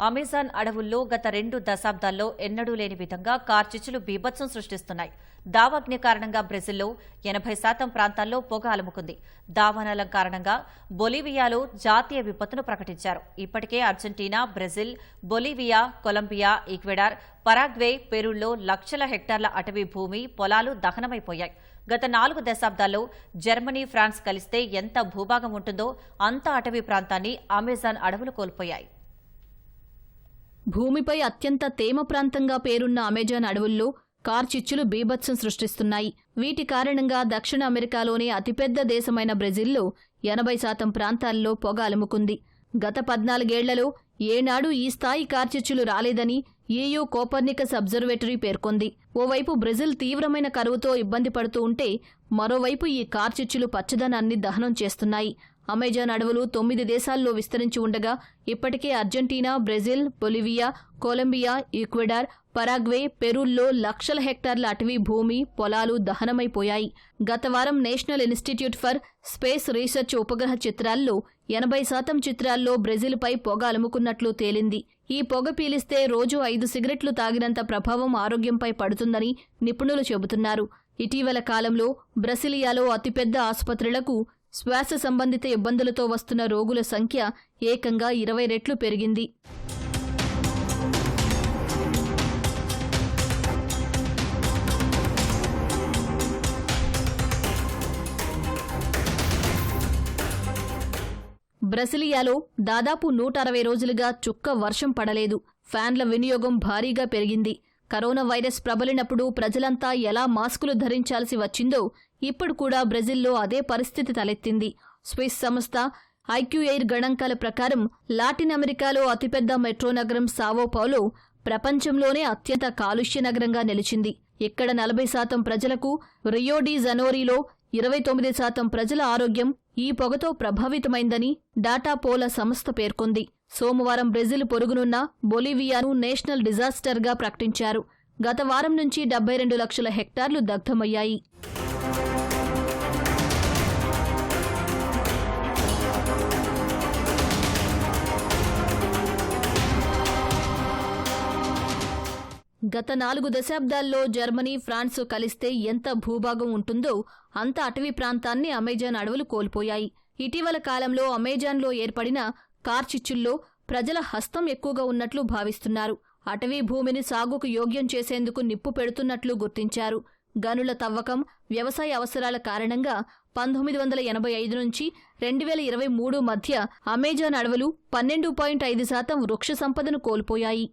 Amazon అడవుల్లో గత రెండు దశాబ్దాల్లో ఎన్నడూ లేని విధంగా కార్చిచ్చులు బీభత్సం సృష్టిస్తున్నాయి. దావాగ్ని కారణంగా బ్రెజిల్లో ఎనభై శాతం ప్రాంతాల్లో పొగ అలుముకుంది. దావానలం కారణంగా బొలివియాలో జాతీయ విపత్తును ప్రకటించారు. ఇప్పటికే Argentina Brazil Bolivia Colombia Ecuador Paraguay పెరుల్లో లక్షల హెక్టార్ల అటవీ భూమి పొలాలు దహనమైపోయాయి. గత నాలుగు దశాబ్దాల్లో జర్మనీ ఫ్రాన్స్ కలిస్తే ఎంత భూభాగం ఉంటుందో అంత అటవీ ప్రాంతాన్ని అమెజాన్ అడవులు కోల్పోయాయి. భూమిపై అత్యంత తేమ ప్రాంతంగా పేరున్న అమెజాన్ అడవుల్లో కార్చిచ్చులు బీభత్సం సృష్టిస్తున్నాయి. వీటి కారణంగా దక్షిణ అమెరికాలోని అతిపెద్ద దేశమైన బ్రెజిల్లో ఎనభై శాతం ప్రాంతాల్లో పొగ అలుముకుంది. గత పద్నాలుగేళ్ళలో ఏనాడు ఈ స్థాయి కార్చిచ్చులు రాలేదని ఏయూ కోపర్నికస్ అబ్జర్వేటరీ పేర్కొంది. ఓవైపు బ్రెజిల్ తీవ్రమైన కరువుతో ఇబ్బంది పడుతూ ఉంటే మరోవైపు ఈ కార్చిచ్చులు పచ్చదనాన్ని దహనం చేస్తున్నాయి. అమెజాన్ అడవులు తొమ్మిది దేశాల్లో విస్తరించి ఉండగా ఇప్పటికే Argentina Brazil Bolivia Colombia Ecuador Paraguay పెరూల్లో లక్షల హెక్టార్ల అటవీ భూమి పొలాలు దహనమైపోయాయి. గత వారం national institute for space research ఉపగ్రహ చిత్రాల్లో ఎనభై శాతం చిత్రాల్లో బ్రెజిల్పై పొగ అలుముకున్నట్లు తేలింది. ఈ పొగ పీలిస్తే రోజు ఐదు సిగరెట్లు తాగినంత ప్రభావం ఆరోగ్యంపై పడుతుందని నిపుణులు చెబుతున్నారు. ఇటీవల కాలంలో బ్రసిలియాలో అతిపెద్ద ఆసుపత్రులకు శ్వాస సంబంధిత ఇబ్బందులతో వస్తున్న రోగుల సంఖ్య ఏకంగా ఇరవై రెట్లు పెరిగింది. బ్రసిలియాలో దాదాపు నూట అరవై రోజులుగా చుక్క వర్షం పడలేదు. ఫ్యాన్ల వినియోగం భారీగా పెరిగింది. కరోనా వైరస్ ప్రబలినప్పుడు ప్రజలంతా ఎలా మాస్కులు ధరించాల్సి వచ్చిందో ఇప్పుడు కూడా బ్రెజిల్లో అదే పరిస్థితి తలెత్తింది. స్విస్ సంస్థ ఐక్యూఎయిర్ గణాంకాల ప్రకారం లాటిన్ అమెరికాలో అతిపెద్ద మెట్రో నగరం సావో పౌలో ప్రపంచంలోనే అత్యంత కాలుష్య నగరంగా నిలిచింది. ఇక్కడ నలభై శాతం ప్రజలకు రియోడి జనోరీలో ఇరవై తొమ్మిది శాతం ప్రజల ఆరోగ్యం ఈ పొగతో ప్రభావితమైందని డాటా పోల సంస్థ పేర్కొంది. సోమవారం బ్రెజిల్ పొరుగునున్న బొలివియాను నేషనల్ డిజాస్టర్గా ప్రకటించారు. గత వారం నుంచి డెబ్బై రెండు లక్షల హెక్టార్లు దగ్ధమయ్యాయి. గత నాలుగు దశాబ్దాల్లో జర్మనీ ఫ్రాన్స్ కలిస్తే ఎంత భూభాగం ఉంటుందో అంత అటవీ ప్రాంతాన్ని అమెజాన్ అడవులు కోల్పోయాయి. ఇటీవల కాలంలో అమెజాన్లో ఏర్పడిన కార్చిచ్చుల్లో ప్రజల హస్తం ఎక్కువగా ఉన్నట్లు భావిస్తున్నారు. అటవీ భూమిని సాగుకు యోగ్యం చేసేందుకు నిప్పు పెడుతున్నట్లు గుర్తించారు. గనుల తవ్వకం వ్యవసాయ అవసరాల కారణంగా పంతొమ్మిది వందల ఎనభై ఐదు నుంచి రెండు వేల ఇరవై మూడు మధ్య అమెజాన్ అడవులు పన్నెండు పాయింట్ ఐదు శాతం వృక్ష సంపదను కోల్పోయాయి.